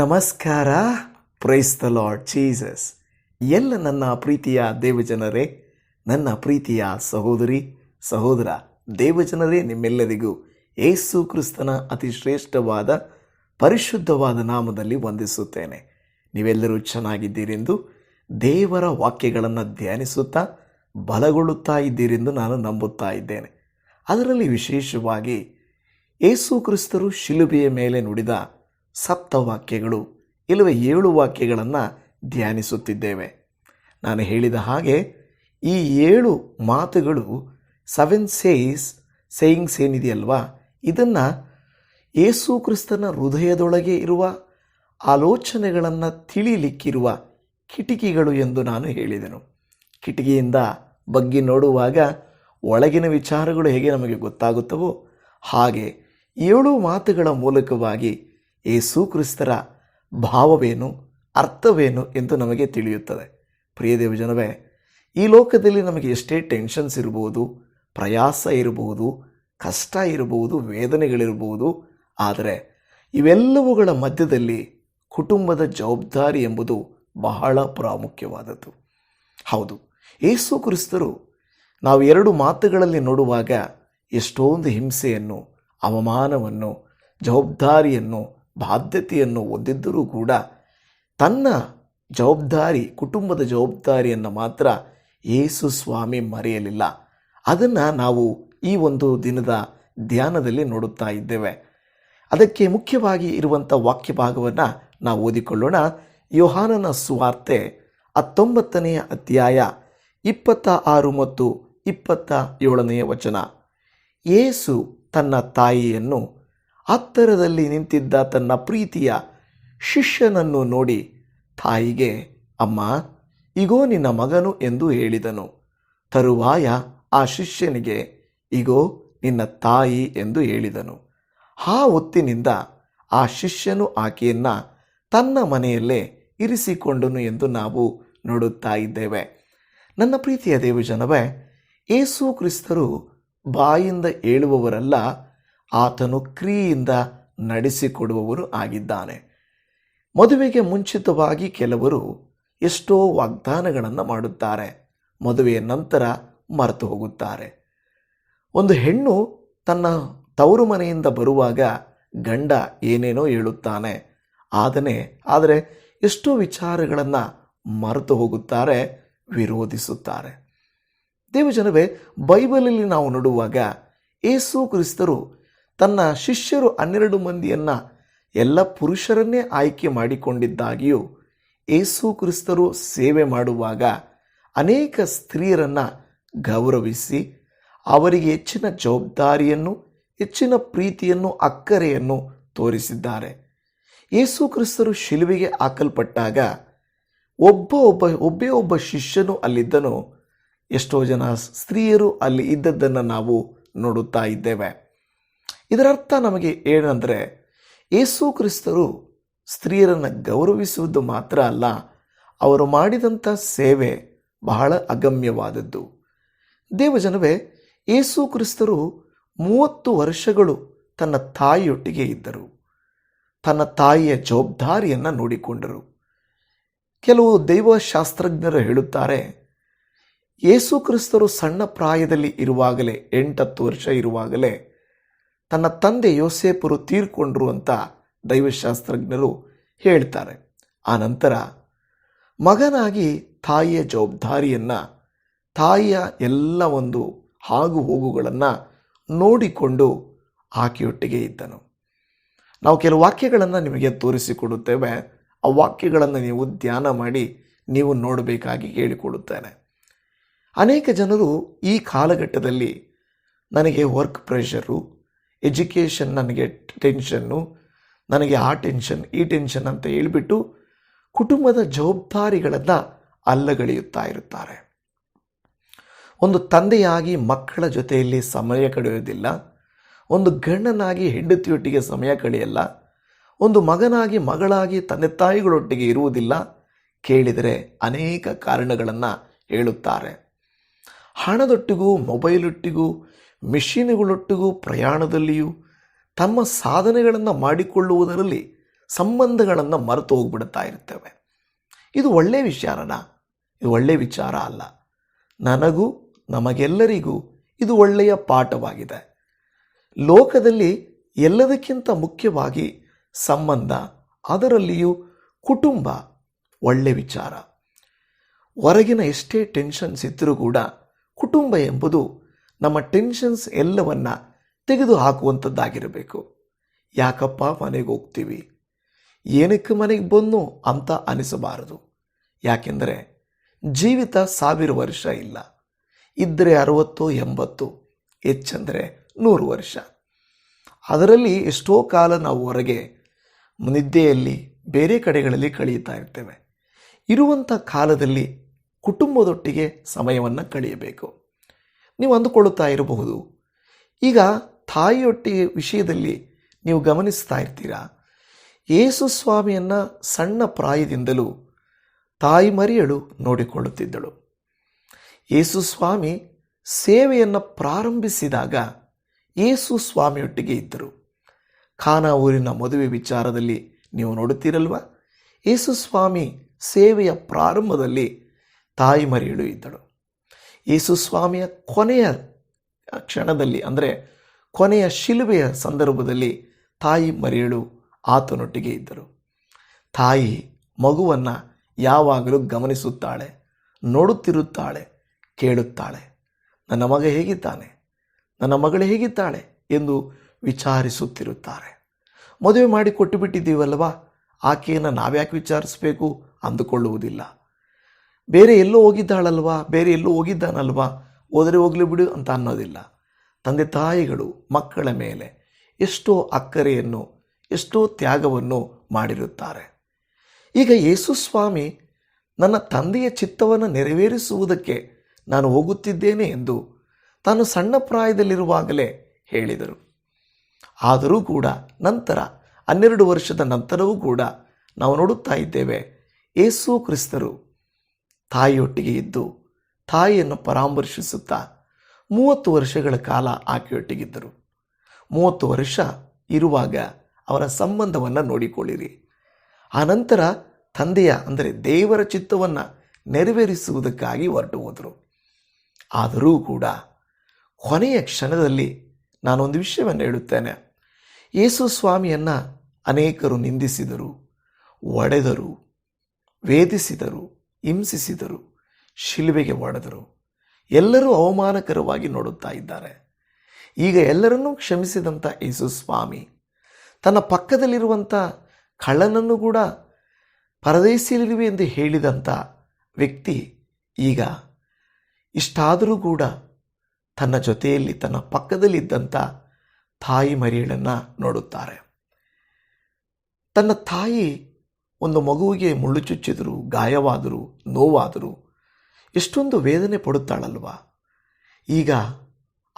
ನಮಸ್ಕಾರ. Praise the lord Jesus ಎಲ್ಲ ನನ್ನ ಪ್ರೀತಿಯ ದೇವಜನರೇ, ನನ್ನ ಪ್ರೀತಿಯ ಸಹೋದರಿ, ಸಹೋದರ, ದೇವಜನರೇ, ನಿಮ್ಮೆಲ್ಲರಿಗೂ ಏಸು ಕ್ರಿಸ್ತನ ಅತಿ ಶ್ರೇಷ್ಠವಾದ ಪರಿಶುದ್ಧವಾದ ನಾಮದಲ್ಲಿ ವಂದಿಸುತ್ತೇನೆ. ನೀವೆಲ್ಲರೂ ಚೆನ್ನಾಗಿದ್ದೀರೆಂದು ದೇವರ ವಾಕ್ಯಗಳನ್ನು ಧ್ಯಾನಿಸುತ್ತಾ, ಬಲಗೊಳ್ಳುತ್ತಾ ಇದ್ದೀರೆಂದು ನಾನು ನಂಬುತ್ತಾ ಇದ್ದೇನೆ. ಅದರಲ್ಲಿ ವಿಶೇಷವಾಗಿ ಏಸು ಕ್ರಿಸ್ತರು ಶಿಲುಬೆಯ ಮೇಲೆ ನುಡಿದ ಸಪ್ತ ವಾಕ್ಯಗಳು ಇಲ್ಲವೇ ಏಳು ವಾಕ್ಯಗಳನ್ನು ಧ್ಯಾನಿಸುತ್ತಿದ್ದೇವೆ. ನಾನು ಹೇಳಿದ ಹಾಗೆ ಈ ಏಳು ಮಾತುಗಳು ಸೆವೆನ್ ಸೇಸ್ ಸೇಯಿಂಗ್ಸ್ ಏನಿದೆಯಲ್ವಾ? ಇದನ್ನು ಏಸು ಕ್ರಿಸ್ತನ ಹೃದಯದೊಳಗೆ ಇರುವ ಆಲೋಚನೆಗಳನ್ನು ತಿಳಿಲಿಕ್ಕಿರುವ ಕಿಟಕಿಗಳು ಎಂದು ನಾನು ಹೇಳಿದೆನು. ಕಿಟಕಿಯಿಂದ ಬಗ್ಗಿ ನೋಡುವಾಗ ಒಳಗಿನ ವಿಚಾರಗಳು ಹೇಗೆ ನಮಗೆ ಗೊತ್ತಾಗುತ್ತವೋ ಹಾಗೆ ಏಳು ಮಾತುಗಳ ಮೂಲಕವಾಗಿ ಏಸು ಕ್ರಿಸ್ತರ ಭಾವವೇನು, ಅರ್ಥವೇನು ಎಂದು ನಮಗೆ ತಿಳಿಯುತ್ತದೆ. ಪ್ರಿಯ ದೇವಜನವೇ, ಈ ಲೋಕದಲ್ಲಿ ನಮಗೆ ಎಷ್ಟೇ ಟೆನ್ಷನ್ಸ್ ಇರಬಹುದು, ಪ್ರಯಾಸ ಇರಬಹುದು, ಕಷ್ಟ ಇರಬಹುದು, ವೇದನೆಗಳಿರಬಹುದು, ಆದರೆ ಇವೆಲ್ಲವುಗಳ ಮಧ್ಯದಲ್ಲಿ ಕುಟುಂಬದ ಜವಾಬ್ದಾರಿ ಎಂಬುದು ಬಹಳ ಪ್ರಾಮುಖ್ಯವಾದದ್ದು. ಹೌದು ಯೇಸು ಕ್ರಿಸ್ತರು ನಾವು ಎರಡು ಮಾತುಗಳಲ್ಲಿ ನೋಡುವಾಗ ಎಷ್ಟೊಂದು ಹಿಂಸೆಯನ್ನು, ಅವಮಾನವನ್ನು, ಜವಾಬ್ದಾರಿಯನ್ನು ಬಾಧ್ಯತೆಯನ್ನು ಹೊಂದಿದ್ದರೂ ಕೂಡ ತನ್ನ ಜವಾಬ್ದಾರಿ, ಕುಟುಂಬದ ಜವಾಬ್ದಾರಿಯನ್ನು ಮಾತ್ರ ಯೇಸು ಸ್ವಾಮಿ ಮರೆಯಲಿಲ್ಲ. ಅದನ್ನು ನಾವು ಈ ಒಂದು ದಿನದ ಧ್ಯಾನದಲ್ಲಿ ನೋಡುತ್ತಾ ಇದ್ದೇವೆ. ಅದಕ್ಕೆ ಮುಖ್ಯವಾಗಿ ಇರುವಂಥ ವಾಕ್ಯ ಭಾಗವನ್ನು ನಾವು ಓದಿಕೊಳ್ಳೋಣ. ಯೋಹಾನನ ಸುವಾರ್ತೆ ಹತ್ತೊಂಬತ್ತನೆಯ ಅಧ್ಯಾಯ ಇಪ್ಪತ್ತ ಆರು ಮತ್ತು ಇಪ್ಪತ್ತ ಏಳನೆಯ ವಚನ. ಯೇಸು ತನ್ನ ತಾಯಿಯನ್ನು ಹತ್ತರದಲ್ಲಿ ನಿಂತಿದ್ದ ತನ್ನ ಪ್ರೀತಿಯ ಶಿಷ್ಯನನ್ನು ನೋಡಿ ತಾಯಿಗೆ, ಅಮ್ಮ, ಇಗೋ ನಿನ್ನ ಮಗನು ಎಂದು ಹೇಳಿದನು. ತರುವಾಯ ಆ ಶಿಷ್ಯನಿಗೆ, ಇಗೋ, ನಿನ್ನ ತಾಯಿ ಎಂದು ಹೇಳಿದನು. ಆ ಹೊತ್ತಿನಿಂದ ಆ ಶಿಷ್ಯನು ಆಕೆಯನ್ನು ತನ್ನ ಮನೆಯಲ್ಲೇ ಇರಿಸಿಕೊಂಡನು ಎಂದು ನಾವು ನೋಡುತ್ತಾ ಇದ್ದೇವೆ. ನನ್ನ ಪ್ರೀತಿಯ ದೇವಜನವೇ, ಏಸು ಕ್ರಿಸ್ತರು ಬಾಯಿಂದ ಹೇಳುವವರಲ್ಲ ಆತನು ಕ್ರಿಯೆಯಿಂದ ನಡೆಸಿಕೊಡುವವರು ಆಗಿದ್ದಾನೆ. ಮದುವೆಗೆ ಮುಂಚಿತವಾಗಿ ಕೆಲವರು ಎಷ್ಟೋ ವಾಗ್ದಾನಗಳನ್ನು ಮಾಡುತ್ತಾರೆ. ಮದುವೆಯ ನಂತರ ಮರೆತು ಹೋಗುತ್ತಾರೆ. ಒಂದು ಹೆಣ್ಣು ತನ್ನ ತವರು ಮನೆಯಿಂದ ಬರುವಾಗ ಗಂಡ ಏನೇನೋ ಹೇಳುತ್ತಾನೆ. ಆದನೆ ಆದರೆ ಎಷ್ಟೋ ವಿಚಾರಗಳನ್ನು ಮರೆತು ಹೋಗುತ್ತಾರೆ, ವಿರೋಧಿಸುತ್ತಾರೆ. ದೇವಜನವೇ, ಬೈಬಲಲ್ಲಿ ನಾವು ನೋಡುವಾಗ ಏಸು ಕ್ರಿಸ್ತರು ತನ್ನ ಶಿಷ್ಯರು ಹನ್ನೆರಡು ಮಂದಿಯನ್ನು ಎಲ್ಲ ಪುರುಷರನ್ನೇ ಆಯ್ಕೆ ಮಾಡಿಕೊಂಡಿದ್ದಾಗಿಯೂ ಏಸು ಕ್ರಿಸ್ತರು ಸೇವೆ ಮಾಡುವಾಗ ಅನೇಕ ಸ್ತ್ರೀಯರನ್ನು ಗೌರವಿಸಿ ಅವರಿಗೆ ಹೆಚ್ಚಿನ ಜವಾಬ್ದಾರಿಯನ್ನು, ಹೆಚ್ಚಿನ ಪ್ರೀತಿಯನ್ನು, ಅಕ್ಕರೆಯನ್ನು ತೋರಿಸಿದ್ದಾರೆ. ಯೇಸು ಕ್ರಿಸ್ತರು ಶಿಲುವೆಗೆ ಹಾಕಲ್ಪಟ್ಟಾಗ ಒಬ್ಬ ಒಬ್ಬ, ಒಬ್ಬೇ ಒಬ್ಬ ಶಿಷ್ಯನು ಅಲ್ಲಿದ್ದನು. ಎಷ್ಟೋ ಜನ ಸ್ತ್ರೀಯರು ಅಲ್ಲಿ ಇದ್ದದ್ದನ್ನು ನಾವು ನೋಡುತ್ತಾ ಇದ್ದೇವೆ. ಇದರರ್ಥ ನಮಗೆ ಏನಂದರೆ ಯೇಸು ಕ್ರಿಸ್ತರು ಸ್ತ್ರೀಯರನ್ನು ಗೌರವಿಸುವುದು ಮಾತ್ರ ಅಲ್ಲ, ಅವರು ಮಾಡಿದಂಥ ಸೇವೆ ಬಹಳ ಅಗಮ್ಯವಾದದ್ದು. ದೇವಜನವೇ ಯೇಸು ಕ್ರಿಸ್ತರು ಮೂವತ್ತು ವರ್ಷಗಳು ತನ್ನ ತಾಯಿಯೊಟ್ಟಿಗೆ ಇದ್ದರು. ತನ್ನ ತಾಯಿಯ ಜವಾಬ್ದಾರಿಯನ್ನು ನೋಡಿಕೊಂಡರು. ಕೆಲವು ದೈವಶಾಸ್ತ್ರಜ್ಞರು ಹೇಳುತ್ತಾರೆ, ಯೇಸು ಕ್ರಿಸ್ತರು ಸಣ್ಣ ಪ್ರಾಯದಲ್ಲಿ ಇರುವಾಗಲೇ, ಎಂಟತ್ತು ವರ್ಷ ಇರುವಾಗಲೇ ತನ್ನ ತಂದೆ ಯೋಸೇಪುರು ತೀರ್ಕೊಂಡ್ರು ಅಂತ ದೈವಶಾಸ್ತ್ರಜ್ಞರು ಹೇಳ್ತಾರೆ. ಆ ನಂತರ ಮಗನಾಗಿ ತಾಯಿಯ ಜವಾಬ್ದಾರಿಯನ್ನು, ತಾಯಿಯ ಎಲ್ಲ ಒಂದು ಹಾಗು ಹೋಗುಗಳನ್ನು ನೋಡಿಕೊಂಡು ಆಕೆಯೊಟ್ಟಿಗೆ ಇದ್ದನು. ನಾವು ಕೆಲವು ವಾಕ್ಯಗಳನ್ನು ನಿಮಗೆ ತೋರಿಸಿಕೊಡುತ್ತೇವೆ. ಆ ವಾಕ್ಯಗಳನ್ನು ನೀವು ಧ್ಯಾನ ಮಾಡಿ ನೀವು ನೋಡಬೇಕಾಗಿ ಹೇಳಿಕೊಡುತ್ತೇನೆ. ಅನೇಕ ಜನರು ಈ ಕಾಲಘಟ್ಟದಲ್ಲಿ ನನಗೆ ವರ್ಕ್ ಪ್ರೆಷರು ಎಜುಕೇಷನ್ ನನಗೆ ಟೆನ್ಷನ್ನು ನನಗೆ ಆ ಟೆನ್ಷನ್ ಈ ಟೆನ್ಷನ್ ಅಂತ ಹೇಳಿಬಿಟ್ಟು ಕುಟುಂಬದ ಜವಾಬ್ದಾರಿಗಳನ್ನು ಅಲ್ಲಗಳೆಯುತ್ತಾ ಇರುತ್ತಾರೆ. ಒಂದು ತಂದೆಯಾಗಿ ಮಕ್ಕಳ ಜೊತೆಯಲ್ಲಿ ಸಮಯ ಕಳೆಯೋದಿಲ್ಲ, ಒಂದು ಗಂಡನಾಗಿ ಹೆಂಡತಿಯೊಟ್ಟಿಗೆ ಸಮಯ ಕಳೆಯಲ್ಲ, ಒಂದು ಮಗನಾಗಿ ಮಗಳಾಗಿ ತಂದೆ ತಾಯಿಗಳೊಟ್ಟಿಗೆ ಇರುವುದಿಲ್ಲ ಕೇಳಿದರೆ ಅನೇಕ ಕಾರಣಗಳನ್ನು ಹೇಳುತ್ತಾರೆ. ಹಣದೊಟ್ಟಿಗೂ ಮೊಬೈಲೊಟ್ಟಿಗೂ ಮಿಷಿನ್ಗಳೊಟ್ಟಿಗೂ ಪ್ರಯಾಣದಲ್ಲಿಯೂ ತಮ್ಮ ಸಾಧನೆಗಳನ್ನು ಮಾಡಿಕೊಳ್ಳುವುದರಲ್ಲಿ ಸಂಬಂಧಗಳನ್ನು ಮರೆತು ಹೋಗ್ಬಿಡ್ತಾ ಇರ್ತೇವೆ. ಇದು ಒಳ್ಳೆಯ ವಿಚಾರನ? ಇದು ಒಳ್ಳೆಯ ವಿಚಾರ ಅಲ್ಲ. ನನಗೂ ನಮಗೆಲ್ಲರಿಗೂ ಇದು ಒಳ್ಳೆಯ ಪಾಠವಾಗಿದೆ. ಲೋಕದಲ್ಲಿ ಎಲ್ಲದಕ್ಕಿಂತ ಮುಖ್ಯವಾಗಿ ಸಂಬಂಧ, ಅದರಲ್ಲಿಯೂ ಕುಟುಂಬ ಒಳ್ಳೆ ವಿಚಾರ. ಹೊರಗಿನ ಎಷ್ಟೇ ಟೆನ್ಷನ್ಸ್ ಇದ್ದರೂ ಕೂಡ ಕುಟುಂಬ ಎಂಬುದು ನಮ್ಮ ಟೆನ್ಷನ್ಸ್ ಎಲ್ಲವನ್ನ ತೆಗೆದು ಹಾಕುವಂಥದ್ದಾಗಿರಬೇಕು ಯಾಕಪ್ಪ ಮನೆಗೆ ಹೋಗ್ತೀವಿ? ಏನಕ್ಕೆ ಮನೆಗೆ ಬಂದು ಅಂತ ಅನಿಸಬಾರದು. ಯಾಕೆಂದರೆ ಜೀವಿತ ಸಾವಿರ ವರ್ಷ ಇಲ್ಲ. ಇದ್ದರೆ ಅರವತ್ತು, ಎಂಬತ್ತು, ಹೆಚ್ಚಂದರೆ ನೂರು ವರ್ಷ. ಅದರಲ್ಲಿ ಎಷ್ಟೋ ಕಾಲ ನಾವು ಹೊರಗೆ ನಿದ್ದೆಯಲ್ಲಿ ಬೇರೆ ಕಡೆಗಳಲ್ಲಿ ಕಳೆಯುತ್ತಾ ಇರ್ತೇವೆ. ಇರುವಂಥ ಕಾಲದಲ್ಲಿ ಕುಟುಂಬದೊಟ್ಟಿಗೆ ಸಮಯವನ್ನು ಕಳೆಯಬೇಕು. ನೀವು ಅಂದುಕೊಳ್ಳುತ್ತಾ ಇರಬಹುದು. ಈಗ ತಾಯಿಯೊಟ್ಟಿಗೆ ವಿಷಯದಲ್ಲಿ ನೀವು ಗಮನಿಸ್ತಾ ಇರ್ತೀರಾ? ಯೇಸು ಸ್ವಾಮಿಯನ್ನು ಸಣ್ಣ ಪ್ರಾಯದಿಂದಲೂ ತಾಯಿ ಮರಿಯಳು ನೋಡಿಕೊಳ್ಳುತ್ತಿದ್ದಳು. ಯೇಸು ಸ್ವಾಮಿ ಸೇವೆಯನ್ನು ಪ್ರಾರಂಭಿಸಿದಾಗ ಯೇಸು ಸ್ವಾಮಿಯೊಟ್ಟಿಗೆ ಇದ್ದರು. ಖಾನಾ ಊರಿನ ಮದುವೆ ವಿಚಾರದಲ್ಲಿ ನೀವು ನೋಡುತ್ತೀರಲ್ವ? ಯೇಸು ಸ್ವಾಮಿ ಸೇವೆಯ ಪ್ರಾರಂಭದಲ್ಲಿ ತಾಯಿ ಮರಿಯಳು ಇದ್ದಳು. ಯೇಸು ಸ್ವಾಮಿಯ ಕೊನೆಯ ಕ್ಷಣದಲ್ಲಿ, ಅಂದರೆ ಕೊನೆಯ ಶಿಲುಬೆಯ ಸಂದರ್ಭದಲ್ಲಿ ತಾಯಿ ಮರಿಯಳು ಆತನೊಟ್ಟಿಗೆ ಇದ್ದರು. ತಾಯಿ ಮಗುವನ್ನು ಯಾವಾಗಲೂ ಗಮನಿಸುತ್ತಾಳೆ, ನೋಡುತ್ತಿರುತ್ತಾಳೆ, ಕೇಳುತ್ತಾಳೆ. ನನ್ನ ಮಗ ಹೇಗಿದ್ದಾನೆ? ನನ್ನ ಮಗಳು ಹೇಗಿದ್ದಾಳೆ? ಎಂದು ವಿಚಾರಿಸುತ್ತಿರುತ್ತಾರೆ. ಮದುವೆ ಮಾಡಿ ಕೊಟ್ಟು ಬಿಟ್ಟಿದ್ದೀವಲ್ವಾ ಆಕೆಯನ್ನು ನಾವ್ಯಾಕೆ ವಿಚಾರಿಸಬೇಕು? ಅಂದುಕೊಳ್ಳುವುದಿಲ್ಲ. ಬೇರೆ ಎಲ್ಲೋ ಹೋಗಿದ್ದಾಳಲ್ವಾ? ಬೇರೆ ಎಲ್ಲೋ ಹೋಗಿದ್ದಾನಲ್ವಾ? ಹೋದರೆ ಹೋಗಲಿ ಬಿಡು ಅಂತ ಅನ್ನೋದಿಲ್ಲ. ತಂದೆ ತಾಯಿಗಳು ಮಕ್ಕಳ ಮೇಲೆ ಎಷ್ಟೋ ಅಕ್ಕರೆಯನ್ನು, ಎಷ್ಟೋ ತ್ಯಾಗವನ್ನು ಮಾಡಿರುತ್ತಾರೆ. ಈಗ ಯೇಸು ಸ್ವಾಮಿ ನನ್ನ ತಂದೆಯ ಚಿತ್ತವನ್ನು ನೆರವೇರಿಸುವುದಕ್ಕೆ ನಾನು ಹೋಗುತ್ತಿದ್ದೇನೆ ಎಂದು ತಾನು ಸಣ್ಣ ಪ್ರಾಯದಲ್ಲಿರುವಾಗಲೇ ಹೇಳಿದರು. ಆದರೂ ಕೂಡ ನಂತರ, ಹನ್ನೆರಡು ವರ್ಷದ ನಂತರವೂ ಕೂಡ ನಾವು ನೋಡುತ್ತಾ ಇದ್ದೇವೆ, ಯೇಸು ಕ್ರಿಸ್ತರು ತಾಯಿಯೊಟ್ಟಿಗೆ ಇದ್ದು ತಾಯಿಯನ್ನು ಪರಾಮರ್ಶಿಸುತ್ತಾ ಮೂವತ್ತು ವರ್ಷಗಳ ಕಾಲ ಆಕೆಯೊಟ್ಟಿಗಿದ್ದರು. ಮೂವತ್ತು ವರ್ಷ ಇರುವಾಗ ಅವರ ಸಂಬಂಧವನ್ನು ನೋಡಿಕೊಳ್ಳಿರಿ. ಆನಂತರ ತಂದೆಯ ಅಂದರೆ ದೇವರ ಚಿತ್ತವನ್ನು ನೆರವೇರಿಸುವುದಕ್ಕಾಗಿ ಹೊರಟು ಹೋದರು. ಆದರೂ ಕೂಡ ಕೊನೆಯ ಕ್ಷಣದಲ್ಲಿ ನಾನೊಂದು ವಿಷಯವನ್ನು ಹೇಳುತ್ತೇನೆ. ಯೇಸು ಸ್ವಾಮಿಯನ್ನು ಅನೇಕರು ನಿಂದಿಸಿದರು, ಒಡೆದರು, ವೇದಿಸಿದರು. ಹಿಂಸಿಸಿದರು, ಶಿಲುಬೆಗೆ ಒಡೆದರು. ಎಲ್ಲರೂ ಅವಮಾನಕರವಾಗಿ ನೋಡುತ್ತಾ ಇದ್ದಾರೆ. ಈಗ ಎಲ್ಲರನ್ನೂ ಕ್ಷಮಿಸಿದಂಥ ಯೇಸು ಸ್ವಾಮಿ, ತನ್ನ ಪಕ್ಕದಲ್ಲಿರುವಂಥ ಕಳ್ಳನನ್ನು ಕೂಡ ಪರದೇಶಿಯಲ್ಲಿರುವೆ ಎಂದು ಹೇಳಿದಂಥ ವ್ಯಕ್ತಿ ಈಗ ಇಷ್ಟಾದರೂ ಕೂಡ ತನ್ನ ಜೊತೆಯಲ್ಲಿ ತನ್ನ ಪಕ್ಕದಲ್ಲಿದ್ದಂಥ ತಾಯಿ ಮರಿಯಳನ್ನು ನೋಡುತ್ತಾರೆ. ತನ್ನ ತಾಯಿ ಒಂದು ಮಗುವಿಗೆ ಮುಳ್ಳು ಚುಚ್ಚಿದರು, ಗಾಯವಾದರು, ನೋವಾದರು, ಎಷ್ಟೊಂದು ವೇದನೆ ಪಡುತ್ತಾಳಲ್ವ? ಈಗ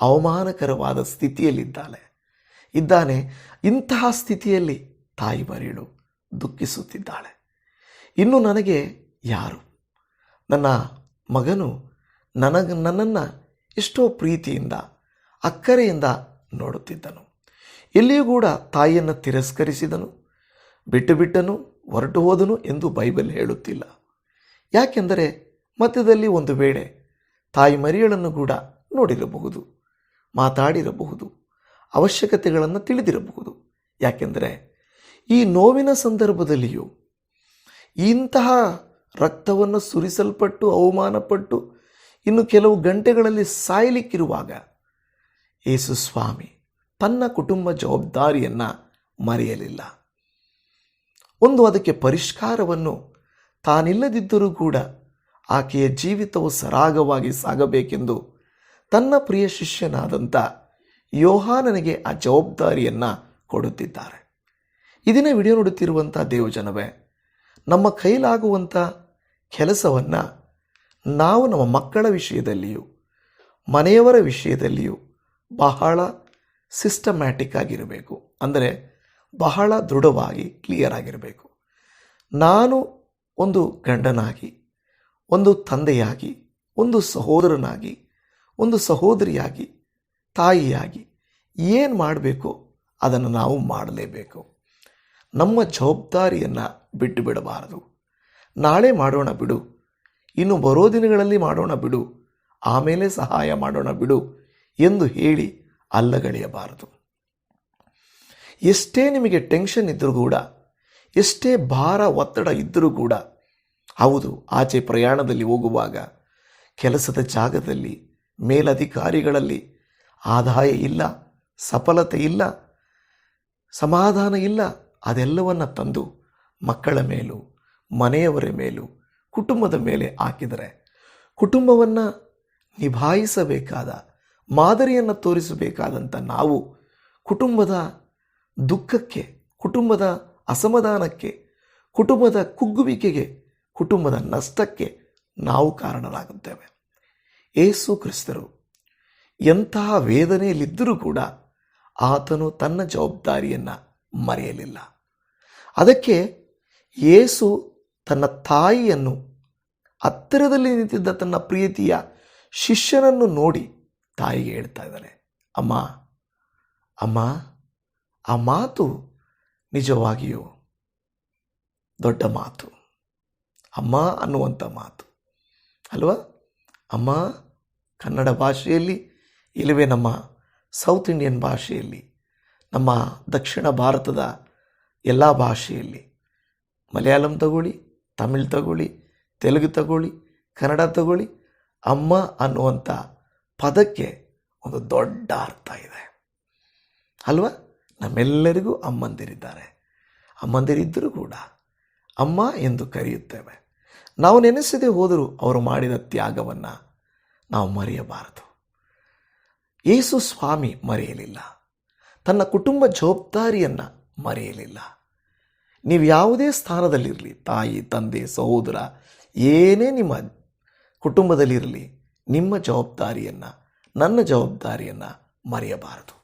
ಅವಮಾನಕರವಾದ ಸ್ಥಿತಿಯಲ್ಲಿದ್ದಾಳೆ. ಇದ್ದಾನೆ, ಇಂತಹ ಸ್ಥಿತಿಯಲ್ಲಿ ತಾಯಿ ಮರಿಯಳು ದುಃಖಿಸುತ್ತಿದ್ದಾಳೆ. ಇನ್ನು ನನಗೆ ಯಾರು? ನನ್ನ ಮಗನು ನನಗೆ, ನನ್ನನ್ನು ಎಷ್ಟೋ ಪ್ರೀತಿಯಿಂದ, ಅಕ್ಕರೆಯಿಂದ ನೋಡುತ್ತಿದ್ದನು. ಎಲ್ಲಿಯೂ ಕೂಡ ತಾಯಿಯನ್ನು ತಿರಸ್ಕರಿಸಿದನು ಬಿಟ್ಟು ಬಿಟ್ಟನು ಹೊರಟು ಹೋದನು ಎಂದು ಬೈಬಲ್ ಹೇಳುತ್ತಿಲ್ಲ. ಯಾಕೆಂದರೆ ಮಧ್ಯದಲ್ಲಿ ಒಂದು ವೇಳೆ ತಾಯಿ ಮರಿಯಳನ್ನು ಕೂಡ ನೋಡಿರಬಹುದು, ಮಾತಾಡಿರಬಹುದು, ಅವಶ್ಯಕತೆಗಳನ್ನು ತಿಳಿದಿರಬಹುದು. ಯಾಕೆಂದರೆ ಈ ನೋವಿನ ಸಂದರ್ಭದಲ್ಲಿಯೂ ಇಂತಹ ರಕ್ತವನ್ನು ಸುರಿಸಲ್ಪಟ್ಟು, ಅವಮಾನಪಟ್ಟು ಇನ್ನು ಕೆಲವು ಗಂಟೆಗಳಲ್ಲಿ ಸಾಯಲಿಕ್ಕಿರುವಾಗ ಯೇಸು ಸ್ವಾಮಿ ತನ್ನ ಕುಟುಂಬ ಜವಾಬ್ದಾರಿಯನ್ನು ಮರೆಯಲಿಲ್ಲ. ಒಂದು ಅದಕ್ಕೆ ಪರಿಷ್ಕಾರವನ್ನು ತಾನಿಲ್ಲದಿದ್ದರೂ ಕೂಡ ಆಕೆಯ ಜೀವಿತವು ಸರಾಗವಾಗಿ ಸಾಗಬೇಕೆಂದು ತನ್ನ ಪ್ರಿಯ ಶಿಷ್ಯನಾದಂಥ ಯೋಹಾನನಿಗೆ ಆ ಜವಾಬ್ದಾರಿಯನ್ನು ಕೊಡುತ್ತಿದ್ದಾರೆ. ಇದನ್ನು ವಿಡಿಯೋ ನೋಡುತ್ತಿರುವಂಥ ದೇವಜನವೇ, ನಮ್ಮ ಕೈಲಾಗುವಂಥ ಕೆಲಸವನ್ನು ನಾವು ನಮ್ಮ ಮಕ್ಕಳ ವಿಷಯದಲ್ಲಿಯೂ ಮನೆಯವರ ವಿಷಯದಲ್ಲಿಯೂ ಬಹಳ ಸಿಸ್ಟಮ್ಯಾಟಿಕ್ ಆಗಿರಬೇಕು. ಅಂದರೆ ಬಹಳ ದೃಢವಾಗಿ ಕ್ಲಿಯರ್ ಆಗಿರಬೇಕು. ನಾನು ಒಂದು ಗಂಡನಾಗಿ, ಒಂದು ತಂದೆಯಾಗಿ, ಒಂದು ಸಹೋದರನಾಗಿ, ಒಂದು ಸಹೋದರಿಯಾಗಿ, ತಾಯಿಯಾಗಿ ಏನು ಮಾಡಬೇಕು ಅದನ್ನು ನಾವು ಮಾಡಲೇಬೇಕು. ನಮ್ಮ ಜವಾಬ್ದಾರಿಯನ್ನು ಬಿಟ್ಟು ಬಿಡಬಾರದು. ನಾಳೆ ಮಾಡೋಣ ಬಿಡು, ಇನ್ನು ಬರೋ ದಿನಗಳಲ್ಲಿ ಮಾಡೋಣ ಬಿಡು, ಆಮೇಲೆ ಸಹಾಯ ಮಾಡೋಣ ಬಿಡು ಎಂದು ಹೇಳಿ ಅಲ್ಲಗಳೆಯಬಾರದು. ಎಷ್ಟೇ ನಿಮಗೆ ಟೆನ್ಷನ್ ಇದ್ದರೂ ಕೂಡ, ಎಷ್ಟೇ ಭಾರ, ಒತ್ತಡ ಇದ್ದರೂ ಕೂಡ, ಹೌದು, ಆಚೆ ಪ್ರಯಾಣದಲ್ಲಿ ಹೋಗುವಾಗ, ಕೆಲಸದ ಜಾಗದಲ್ಲಿ, ಮೇಲಧಿಕಾರಿಗಳಲ್ಲಿ ಆದಾಯ ಇಲ್ಲ, ಸಫಲತೆ ಇಲ್ಲ, ಸಮಾಧಾನ ಇಲ್ಲ, ಅದೆಲ್ಲವನ್ನು ತಂದು ಮಕ್ಕಳ ಮೇಲೂ, ಮನೆಯವರ ಮೇಲೂ, ಕುಟುಂಬದ ಮೇಲೆ ಹಾಕಿದರೆ, ಕುಟುಂಬವನ್ನು ನಿಭಾಯಿಸಬೇಕಾದ, ಮಾದರಿಯನ್ನು ತೋರಿಸಬೇಕಾದಂಥ ನಾವು ಕುಟುಂಬದ ದುಃಖಕ್ಕೆ, ಕುಟುಂಬದ ಅಸಮಾಧಾನಕ್ಕೆ, ಕುಟುಂಬದ ಕುಗ್ಗುವಿಕೆಗೆ, ಕುಟುಂಬದ ನಷ್ಟಕ್ಕೆ ನಾವು ಕಾರಣರಾಗುತ್ತೇವೆ. ಏಸು ಕ್ರಿಸ್ತರು ಎಂತಹ ವೇದನೆಯಲ್ಲಿದ್ದರೂ ಕೂಡ ಆತನು ತನ್ನ ಜವಾಬ್ದಾರಿಯನ್ನು ಮರೆಯಲಿಲ್ಲ. ಅದಕ್ಕೆ ಏಸು ತನ್ನ ತಾಯಿಯನ್ನು ಹತ್ತಿರದಲ್ಲಿ ನಿಂತಿದ್ದ ತನ್ನ ಪ್ರೀತಿಯ ಶಿಷ್ಯನನ್ನು ನೋಡಿ ತಾಯಿಗೆ ಹೇಳ್ತಾ ಇದ್ದಾನೆ, ಅಮ್ಮ ಅಮ್ಮ ಆ ಮಾತು ನಿಜವಾಗಿಯೂ ದೊಡ್ಡ ಮಾತು. ಅಮ್ಮ ಅನ್ನುವಂಥ ಮಾತು. ಅಲ್ವಾ? ಅಮ್ಮ ಕನ್ನಡ ಭಾಷೆಯಲ್ಲಿ, ಇಲ್ಲವೇ ನಮ್ಮ ಸೌತ್ ಇಂಡಿಯನ್ ಭಾಷೆಯಲ್ಲಿ, ನಮ್ಮ ದಕ್ಷಿಣ ಭಾರತದ ಎಲ್ಲ ಭಾಷೆಯಲ್ಲಿ. ಮಲಯಾಳಂ ತಗೊಳ್ಳಿ, ತಮಿಳ್ ತಗೊಳ್ಳಿ, ತೆಲುಗು ತಗೊಳ್ಳಿ, ಕನ್ನಡ ತಗೊಳ್ಳಿ, ಅಮ್ಮ ಅನ್ನುವಂಥ ಪದಕ್ಕೆ ಒಂದು ದೊಡ್ಡ ಅರ್ಥ ಇದೆ. ಅಲ್ವಾ? ನಮ್ಮೆಲ್ಲರಿಗೂ ಅಮ್ಮಂದಿರಿದ್ದಾರೆ. ಅಮ್ಮಂದಿರಿದ್ದರೂ ಕೂಡ ಅಮ್ಮ ಎಂದು ಕರೆಯುತ್ತೇವೆ. ನಾವು ನೆನೆಸದೆ ಹೋದರೂ ಅವರು ಮಾಡಿದ ತ್ಯಾಗವನ್ನು ನಾವು ಮರೆಯಬಾರದು. ಯೇಸು ಸ್ವಾಮಿ ಮರೆಯಲಿಲ್ಲ. ತನ್ನ ಕುಟುಂಬ ಜವಾಬ್ದಾರಿಯನ್ನು ಮರೆಯಲಿಲ್ಲ. ನೀವು ಯಾವುದೇ ಸ್ಥಾನದಲ್ಲಿರಲಿ, ತಾಯಿ, ತಂದೆ, ಸಹೋದರ, ಏನೇ ನಿಮ್ಮ ಕುಟುಂಬದಲ್ಲಿರಲಿ, ನಿಮ್ಮ ಜವಾಬ್ದಾರಿಯನ್ನು, ನನ್ನ ಜವಾಬ್ದಾರಿಯನ್ನು ಮರೆಯಬಾರದು.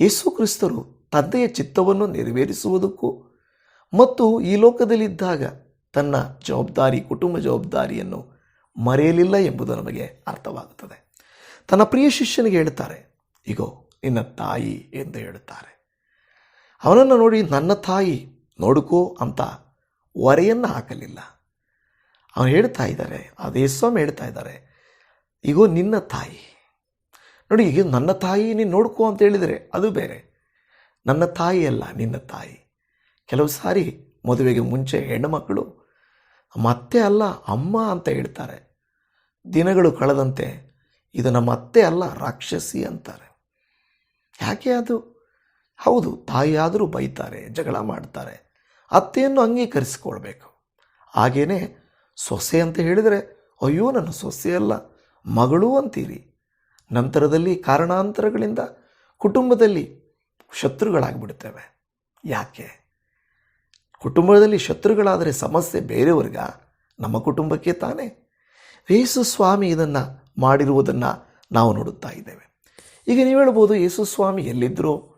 ಯೇಸು ಕ್ರಿಸ್ತರು ತಂದೆಯ ಚಿತ್ತವನ್ನು ನೆರವೇರಿಸುವುದಕ್ಕೂ ಮತ್ತು ಈ ಲೋಕದಲ್ಲಿದ್ದಾಗ ತನ್ನ ಜವಾಬ್ದಾರಿ, ಕುಟುಂಬ ಜವಾಬ್ದಾರಿಯನ್ನು ಮರೆಯಲಿಲ್ಲ ಎಂಬುದು ನಮಗೆ ಅರ್ಥವಾಗುತ್ತದೆ. ತನ್ನ ಪ್ರಿಯ ಶಿಷ್ಯನಿಗೆ ಹೇಳ್ತಾರೆ ಇಗೋ, ನಿನ್ನ ತಾಯಿ ಎಂದು ಹೇಳುತ್ತಾರೆ. ಅವನನ್ನು ನೋಡಿ, ನನ್ನ ತಾಯಿ, ನೋಡುಕೋ ಅಂತ ಒರೆಯನ್ನು ಹಾಕಲಿಲ್ಲ. ಅವನು ಹೇಳ್ತಾ ಇದ್ದಾರೆ, ಅದೇ ಸ್ವಾಮಿ ಹೇಳ್ತಾ ಇದ್ದಾರೆ, ಇಗೋ, ನಿನ್ನ ತಾಯಿ. ನೋಡಿ ಈಗ ನನ್ನ ತಾಯಿ ನೀನು ನೋಡ್ಕೋ ಅಂತ ಹೇಳಿದರೆ ಅದು ಬೇರೆ. ನನ್ನ ತಾಯಿ ಅಲ್ಲ, ನಿನ್ನ ತಾಯಿ. ಕೆಲವು ಸಾರಿ ಮದುವೆಗೆ ಮುಂಚೆ ಹೆಣ್ಣುಮಕ್ಕಳು, ಮತ್ತೆ ಅಲ್ಲ ಅಮ್ಮ ಅಂತ ಹೇಳ್ತಾರೆ. ದಿನಗಳು ಕಳೆದಂತೆ ಇದು ನಮ್ಮ ಅತ್ತೆ ಅಲ್ಲ, ರಾಕ್ಷಸಿ ಅಂತಾರೆ. ಯಾಕೆ ಅದು? ಹೌದು, ತಾಯಿಯಾದರೂ ಬೈತಾರೆ, ಜಗಳ ಮಾಡ್ತಾರೆ. ಅತ್ತೆಯನ್ನು ಅಂಗೀಕರಿಸಿಕೊಳ್ಬೇಕು. ಹಾಗೇನೆ ಸೊಸೆ ಅಂತ ಹೇಳಿದರೆ, ಅಯ್ಯೋ, ನನ್ನ ಸೊಸೆ ಅಲ್ಲ, ಮಗಳು ಅಂತೀರಿ. ನಂತರದಲ್ಲಿ ಕಾರಣಾಂತರಗಳಿಂದ ಕುಟುಂಬದಲ್ಲಿ ಶತ್ರುಗಳಾಗಿಬಿಡ್ತೇವೆ. ಯಾಕೆ? ಕುಟುಂಬದಲ್ಲಿ ಶತ್ರುಗಳಾದರೆ ಸಮಸ್ಯೆ ಬೇರೆಯವ್ರಿಗ, ನಮ್ಮ ಕುಟುಂಬಕ್ಕೆ ತಾನೇ. ಯೇಸು ಸ್ವಾಮಿ ಇದನ್ನು ಮಾಡಿರುವುದನ್ನು ನಾವು ನೋಡುತ್ತಾ ಇದ್ದೇವೆ. ಈಗ ನೀವು ಹೇಳ್ಬೋದು, ಯೇಸು ಸ್ವಾಮಿ ಎಲ್ಲಿದ್ದರು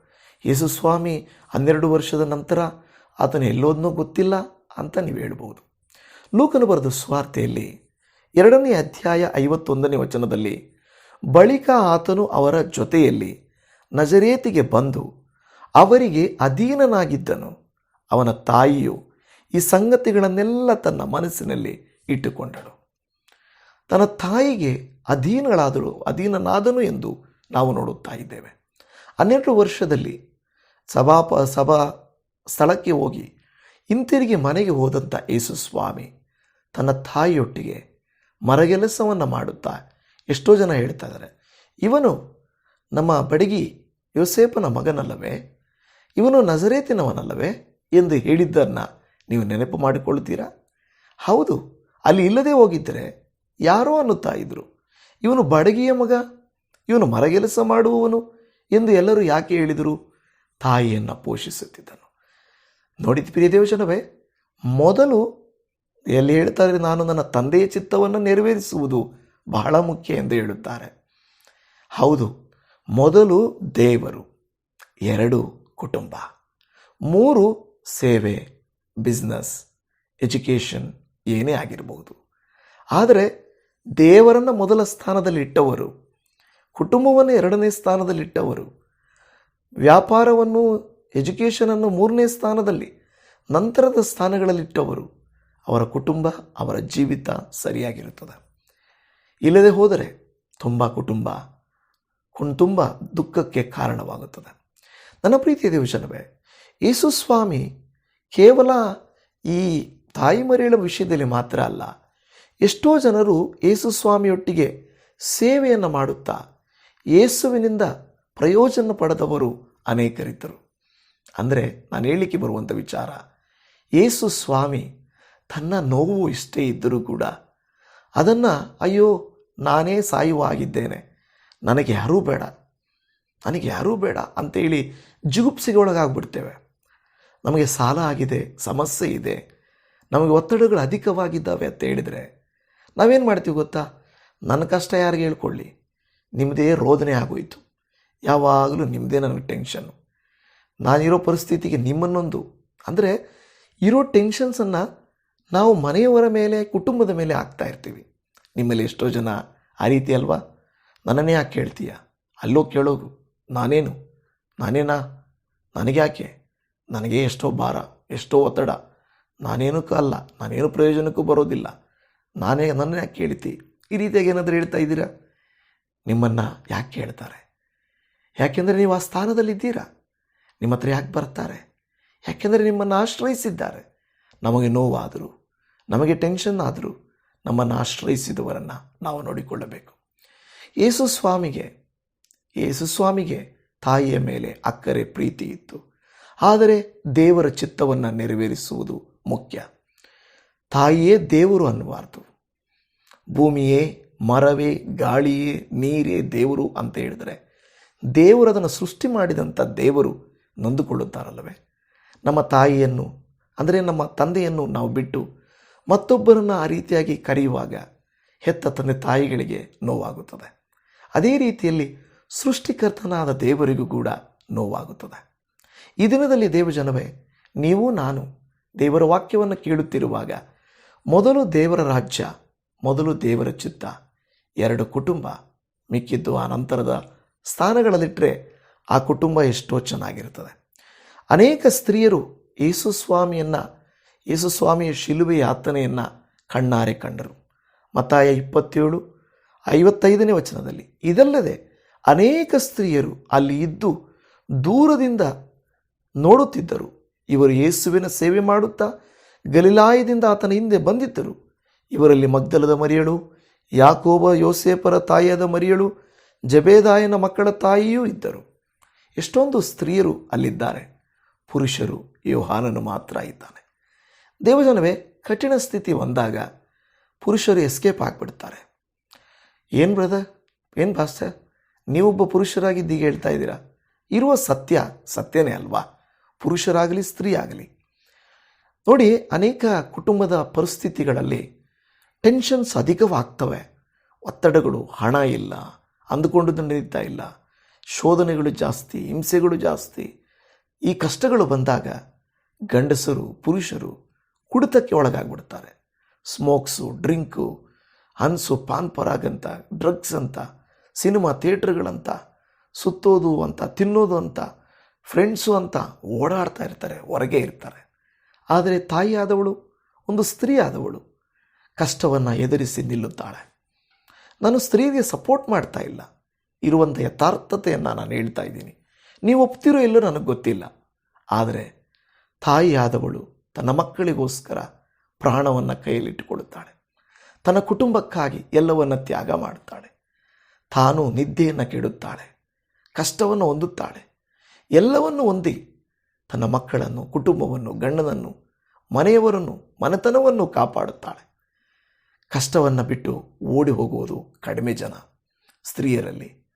ಯೇಸು ಸ್ವಾಮಿ ಹನ್ನೆರಡು ವರ್ಷದ ನಂತರ ಆತನು ಎಲ್ಲೋದನ್ನೂ ಗೊತ್ತಿಲ್ಲ ಅಂತ ನೀವು ಹೇಳ್ಬೋದು. ಲೂಕನು ಬರೆದ ಸ್ವಾರ್ಥೆಯಲ್ಲಿ ಎರಡನೇ ಅಧ್ಯಾಯ ಐವತ್ತೊಂದನೇ ವಚನದಲ್ಲಿ ಬಳಿಕ ಆತನು ಅವರ ಜೊತೆಯಲ್ಲಿ ನಜರೇತಿಗೆ ಬಂದು ಅವರಿಗೆ ಅಧೀನನಾಗಿದ್ದನು. ಅವನ ತಾಯಿಯು ಈ ಸಂಗತಿಗಳನ್ನೆಲ್ಲ ತನ್ನ ಮನಸ್ಸಿನಲ್ಲಿ ಇಟ್ಟುಕೊಂಡಳು. ತನ್ನ ತಾಯಿಗೆ ಅಧೀನಗಳಾದಳು ಅಧೀನನಾದನು ಎಂದು ನಾವು ನೋಡುತ್ತಾ ಇದ್ದೇವೆ. ಹನ್ನೆರಡು ವರ್ಷದಲ್ಲಿ ಸಭಾಪ, ಸಭಾ ಸ್ಥಳಕ್ಕೆ ಹೋಗಿ ಹಿಂತಿರುಗಿ ಮನೆಗೆ ಹೋದಂಥ ಯೇಸು ಸ್ವಾಮಿ ತನ್ನ ತಾಯಿಯೊಟ್ಟಿಗೆ ಮರಗೆಲಸವನ್ನು ಮಾಡುತ್ತಾ ಎಷ್ಟೋ ಜನ ಹೇಳ್ತಾ ಇದ್ದಾರೆ ಇವನು ನಮ್ಮ ಬಡಗಿ ಯೋಸೇಪನ ಮಗನಲ್ಲವೇ? ಇವನು ನಜರೇತಿನವನಲ್ಲವೇ ಎಂದು ಹೇಳಿದ್ದನ್ನು ನೀವು ನೆನಪು ಮಾಡಿಕೊಳ್ಳುತ್ತೀರಾ ಹೌದು, ಅಲ್ಲಿ ಇಲ್ಲದೆ ಹೋಗಿದ್ದರೆ ಯಾರೋ ಅನ್ನುತ್ತಾ ಇದ್ದರು ಇವನು ಬಡಗಿಯ ಮಗ, ಇವನು ಮರಗೆಲಸ ಮಾಡುವವನು ಎಂದು ಎಲ್ಲರೂ ಯಾಕೆ ಹೇಳಿದರು? ತಾಯಿಯನ್ನು ಪೋಷಿಸುತ್ತಿದ್ದನು. ನೋಡಿದ ಪ್ರಿಯ ದೇವಜನವೇ, ಮೊದಲು ಎಲ್ಲಿ ಹೇಳ್ತಾರೆ, ನಾನು ನನ್ನ ತಂದೆಯ ಚಿತ್ತವನ್ನು ನೆರವೇರಿಸುವುದು ಬಹಳ ಮುಖ್ಯ ಎಂದು ಹೇಳುತ್ತಾರೆ. ಹೌದು, ಮೊದಲು ದೇವರು, ಎರಡು ಕುಟುಂಬ, ಮೂರು ಸೇವೆ ಬಿಸ್ನೆಸ್ ಎಜುಕೇಷನ್ ಏನೇ ಆಗಿರಬಹುದು ಆದರೆ ದೇವರನ್ನು ಮೊದಲ ಸ್ಥಾನದಲ್ಲಿಟ್ಟವರು, ಕುಟುಂಬವನ್ನು ಎರಡನೇ ಸ್ಥಾನದಲ್ಲಿಟ್ಟವರು, ವ್ಯಾಪಾರವನ್ನು ಎಜುಕೇಷನನ್ನು ಮೂರನೇ ಸ್ಥಾನದಲ್ಲಿ, ನಂತರದ ಸ್ಥಾನಗಳಲ್ಲಿಟ್ಟವರು, ಅವರ ಕುಟುಂಬ, ಅವರ ಜೀವಿತ ಸರಿಯಾಗಿರುತ್ತದೆ. ಇಲ್ಲದೆ ಹೋದರೆ ತುಂಬ ಕುಟುಂಬ ತುಂಬ ದುಃಖಕ್ಕೆ ಕಾರಣವಾಗುತ್ತದೆ. ನನ್ನ ಪ್ರೀತಿಯ ದೇವಜನವೇ, ಯೇಸು ಸ್ವಾಮಿ ಕೇವಲ ಈ ತಾಯಿ ಮರಿಯಳ ವಿಷಯದಲ್ಲಿ ಮಾತ್ರ ಅಲ್ಲ, ಎಷ್ಟೋ ಜನರು ಯೇಸು ಸ್ವಾಮಿಯೊಟ್ಟಿಗೆ ಸೇವೆಯನ್ನು ಮಾಡುತ್ತಾ ಯೇಸುವಿನಿಂದ ಪ್ರಯೋಜನ ಪಡೆದವರು ಅನೇಕರಿದ್ದರು. ಅಂದರೆ ನಾನು ಹೇಳಿಕೆ ಬರುವಂಥ ವಿಚಾರ, ಯೇಸು ಸ್ವಾಮಿ ತನ್ನ ನೋವು ಇಷ್ಟೇ ಇದ್ದರೂ ಕೂಡ ಅದನ್ನು ಅಯ್ಯೋ ನಾನೇ ಸಾಯುವ ಆಗಿದ್ದೇನೆ. ನನಗೆ ಯಾರೂ ಬೇಡ. ನನಗೆ ಯಾರೂ ಬೇಡ ಅಂತೇಳಿ ಜಿಗುಪ್ಸೆಗೆ ಒಳಗಾಗ್ಬಿಡ್ತೇವೆ. ನಮಗೆ ಸಾಲ ಆಗಿದೆ, ಸಮಸ್ಯೆ ಇದೆ. ನಮಗೆ ಒತ್ತಡಗಳು ಅಧಿಕವಾಗಿದ್ದಾವೆ ಅಂತ ಹೇಳಿದರೆ ನಾವೇನು ಮಾಡ್ತೀವಿ ಗೊತ್ತಾ? ನನ್ನ ಕಷ್ಟ ಯಾರಿಗೆ ಹೇಳ್ಕೊಳ್ಳಿ? ನಿಮ್ಮದೇ ರೋದನೆ ಆಗೋಯಿತು. ಯಾವಾಗಲೂ ನಿಮ್ಮದೇ ನನಗೆ ಟೆನ್ಷನ್ನು ನಾನಿರೋ ಪರಿಸ್ಥಿತಿಗೆ ನಿಮ್ಮನ್ನೊಂದು. ಅಂದರೆ ಇರೋ ಟೆನ್ಷನ್ಸನ್ನು ನಾವು ಮನೆಯವರ ಮೇಲೆ, ಕುಟುಂಬದ ಮೇಲೆ ಹಾಕ್ತಾ ಇರ್ತೀವಿ. ನಿಮ್ಮಲ್ಲಿ ಎಷ್ಟೋ ಜನ ಆ ರೀತಿ ಅಲ್ವಾ? ನನ್ನನ್ನೇ ಯಾಕೆ ಕೇಳ್ತೀಯ? ಅಲ್ಲೂ ಕೇಳೋರು. ನಾನೇನು? ನಾನೇನಾ? ನನಗೆ ಯಾಕೆ ನನಗೆ ಎಷ್ಟೋ ಭಾರ, ಎಷ್ಟೋ ಒತ್ತಡ. ನಾನೇನಕ್ಕೂ ಅಲ್ಲ, ನಾನೇನು ಪ್ರಯೋಜನಕ್ಕೂ ಬರೋದಿಲ್ಲ. ನಾನೇ ನನ್ನ ಯಾಕೆ ಕೇಳ್ತಿ? ಈ ರೀತಿಯಾಗಿ ಏನಾದರೂ ಹೇಳ್ತಾ ಇದ್ದೀರಾ? ನಿಮ್ಮನ್ನು ಯಾಕೆ ಕೇಳ್ತಾರೆ? ಯಾಕೆಂದರೆ ನೀವು ಆ ಸ್ಥಾನದಲ್ಲಿದ್ದೀರಾ? ನಿಮ್ಮ ಹತ್ರ ಯಾಕೆ ಬರ್ತಾರೆ? ಯಾಕೆಂದರೆ ನಿಮ್ಮನ್ನು ಆಶ್ರಯಿಸಿದ್ದಾರೆ? ನಮಗೆ ನೋವಾದರೂ, ನಮಗೆ ಟೆನ್ಷನ್ ಆದರೂ ನಮ್ಮನ್ನು ಆಶ್ರಯಿಸಿದವರನ್ನು ನಾವು ನೋಡಿಕೊಳ್ಳಬೇಕು. ಯೇಸು ಸ್ವಾಮಿಗೆ ಯೇಸು ಸ್ವಾಮಿಗೆ ತಾಯಿಯ ಮೇಲೆ ಅಕ್ಕರೆ ಪ್ರೀತಿ ಇತ್ತು. ಆದರೆ ದೇವರ ಚಿತ್ತವನ್ನು ನೆರವೇರಿಸುವುದು ಮುಖ್ಯ. ತಾಯಿಯೇ ದೇವರು ಅನ್ನಬಾರ್ದು ಭೂಮಿಯೇ, ಮರವೇ, ಗಾಳಿಯೇ, ನೀರೇ ದೇವರು ಅಂತ ಹೇಳಿದರೆ ದೇವರು ಅದನ್ನು ಸೃಷ್ಟಿ ಮಾಡಿದಂಥ ದೇವರು ನೊಂದುಕೊಳ್ಳುತ್ತಾರಲ್ಲವೇ? ನಮ್ಮ ತಾಯಿಯನ್ನು, ಅಂದರೆ ನಮ್ಮ ತಂದೆಯನ್ನು ನಾವು ಬಿಟ್ಟು ಮತ್ತೊಬ್ಬರನ್ನು ಆ ರೀತಿಯಾಗಿ ಕರೆಯುವಾಗ ಹೆತ್ತ ತಂದೆ ತಾಯಿಗಳಿಗೆ ನೋವಾಗುತ್ತದೆ. ಅದೇ ರೀತಿಯಲ್ಲಿ ಸೃಷ್ಟಿಕರ್ತನಾದ ದೇವರಿಗೂ ಕೂಡ ನೋವಾಗುತ್ತದೆ. ಈ ದಿನದಲ್ಲಿ ದೇವಜನವೇ ನೀವು ನಾನು ದೇವರ ವಾಕ್ಯವನ್ನು ಕೇಳುತ್ತಿರುವಾಗ ಮೊದಲು ದೇವರ ರಾಜ್ಯ, ಮೊದಲು ದೇವರ ಚಿತ್ತ, ಎರಡು ಕುಟುಂಬ ಮಿಕ್ಕಿದ್ದು ಆ ನಂತರದ ಸ್ಥಾನಗಳಲ್ಲಿಟ್ಟರೆ ಆ ಕುಟುಂಬ ಎಷ್ಟೋ ಚೆನ್ನಾಗಿರುತ್ತದೆ. ಅನೇಕ ಸ್ತ್ರೀಯರು ಯೇಸು ಸ್ವಾಮಿಯನ್ನು ಯೇಸು ಸ್ವಾಮಿಯ ಶಿಲುಬೆ ಯಾತನೆಯನ್ನು ಕಣ್ಣಾರೆ ಕಂಡರು. ಮತ್ತಾಯ ಇಪ್ಪತ್ತೇಳು, ಐವತ್ತೈದನೇ ವಚನದಲ್ಲಿ ಇದಲ್ಲದೆ ಅನೇಕ ಸ್ತ್ರೀಯರು ಅಲ್ಲಿ ಇದ್ದು ದೂರದಿಂದ ನೋಡುತ್ತಿದ್ದರು. ಇವರು ಯೇಸುವಿನ ಸೇವೆ ಮಾಡುತ್ತಾ ಗಲಿಲಾಯದಿಂದ ಆತನ ಹಿಂದೆ ಬಂದಿದ್ದರು. ಇವರಲ್ಲಿ ಮಗ್ದಲದ ಮರಿಯಳು, ಯಾಕೋಬ ಯೋಸೇಪರ ತಾಯಿಯಾದ ಮರಿಯಳು, ಜಬೇದಾಯನ ಮಕ್ಕಳ ತಾಯಿಯೂ ಇದ್ದರು. ಎಷ್ಟೊಂದು ಸ್ತ್ರೀಯರು ಅಲ್ಲಿದ್ದಾರೆ. ಪುರುಷರು ಯೋಹಾನನು ಮಾತ್ರ ಇದ್ದಾನೆ. ದೇವಜನವೇ, ಕಠಿಣ ಸ್ಥಿತಿ ಬಂದಾಗ ಪುರುಷರು ಎಸ್ಕೇಪ್ ಆಗಿಬಿಡ್ತಾರೆ. ಏನು ಬ್ರದರ್ ಏನು ಭಾಸ್ತ ನೀವೊಬ್ಬ ಪುರುಷರಾಗಿದ್ದೀಗ ಹೇಳ್ತಾ ಇದ್ದೀರಾ? ಇರುವ ಸತ್ಯ ಸತ್ಯನೇ ಅಲ್ವಾ? ಪುರುಷರಾಗಲಿ ಸ್ತ್ರೀ ಆಗಲಿ ನೋಡಿ, ಅನೇಕ ಕುಟುಂಬದ ಪರಿಸ್ಥಿತಿಗಳಲ್ಲಿ ಟೆನ್ಷನ್ಸ್ ಅಧಿಕವಾಗ್ತವೆ. ಒತ್ತಡಗಳು, ಹಣ ಇಲ್ಲ, ಅಂದುಕೊಂಡು ನಡೀತಾ ಇಲ್ಲ, ಶೋಧನೆಗಳು ಜಾಸ್ತಿ, ಹಿಂಸೆಗಳು ಜಾಸ್ತಿ. ಈ ಕಷ್ಟಗಳು ಬಂದಾಗ ಗಂಡಸರು, ಪುರುಷರು ಕುಡಿತಕ್ಕೆ ಒಳಗಾಗ್ಬಿಡ್ತಾರೆ. Smokes, drink, Hans Pan Parag ಅಂತ ಡ್ರಗ್ಸ್ ಅಂತ, ಸಿನಿಮಾ ಥಿಯೇಟ್ರ್ಗಳಂತ, ಸುತ್ತೋದು ಅಂತ, ತಿನ್ನೋದು ಅಂತ, ಫ್ರೆಂಡ್ಸು ಅಂತ ಓಡಾಡ್ತಾ ಇರ್ತಾರೆ, ಹೊರಗೆ ಇರ್ತಾರೆ. ಆದರೆ ತಾಯಿಯಾದವಳು, ಒಂದು ಸ್ತ್ರೀ ಆದವಳು ಕಷ್ಟವನ್ನು ಎದುರಿಸಿ ನಿಲ್ಲುತ್ತಾಳೆ. ನಾನು ಸ್ತ್ರೀಗೆ ಸಪೋರ್ಟ್ ಮಾಡ್ತಾ ಇಲ್ಲ. ಇರುವಂಥ ಯಥಾರ್ಥತೆಯನ್ನು ನಾನು ಹೇಳ್ತಾ ಇದ್ದೀನಿ. ನೀವು ಒಪ್ತಿರೋ ಇಲ್ಲೋ ನನಗೆ ಗೊತ್ತಿಲ್ಲ. ಆದರೆ ತಾಯಿಯಾದವಳು ತನ್ನ ಮಕ್ಕಳಿಗೋಸ್ಕರ ಪ್ರಾಣವನ್ನು ಕೈಯಲ್ಲಿಟ್ಟುಕೊಳ್ಳುತ್ತಾಳೆ. ತನ್ನ ಕುಟುಂಬಕ್ಕಾಗಿ ಎಲ್ಲವನ್ನು ತ್ಯಾಗ ಮಾಡುತ್ತಾಳೆ. ತಾನು ನಿದ್ದೆಯನ್ನು ಕೆಡುತ್ತಾಳೆ. ಕಷ್ಟವನ್ನು ಹೊಂದುತ್ತಾಳೆ. ಎಲ್ಲವನ್ನು ಹೊಂದಿ ತನ್ನ ಮಕ್ಕಳನ್ನು, ಕುಟುಂಬವನ್ನು, ಗಂಡನನ್ನು, ಮನೆಯವರನ್ನು, ಮನೆತನವನ್ನು ಕಾಪಾಡುತ್ತಾಳೆ. ಕಷ್ಟವನ್ನು ಬಿಟ್ಟು ಓಡಿ ಹೋಗುವುದು ಕಡಿಮೆ ಜನ. ಸ್ತ್ರೀಯರಲ್ಲಿ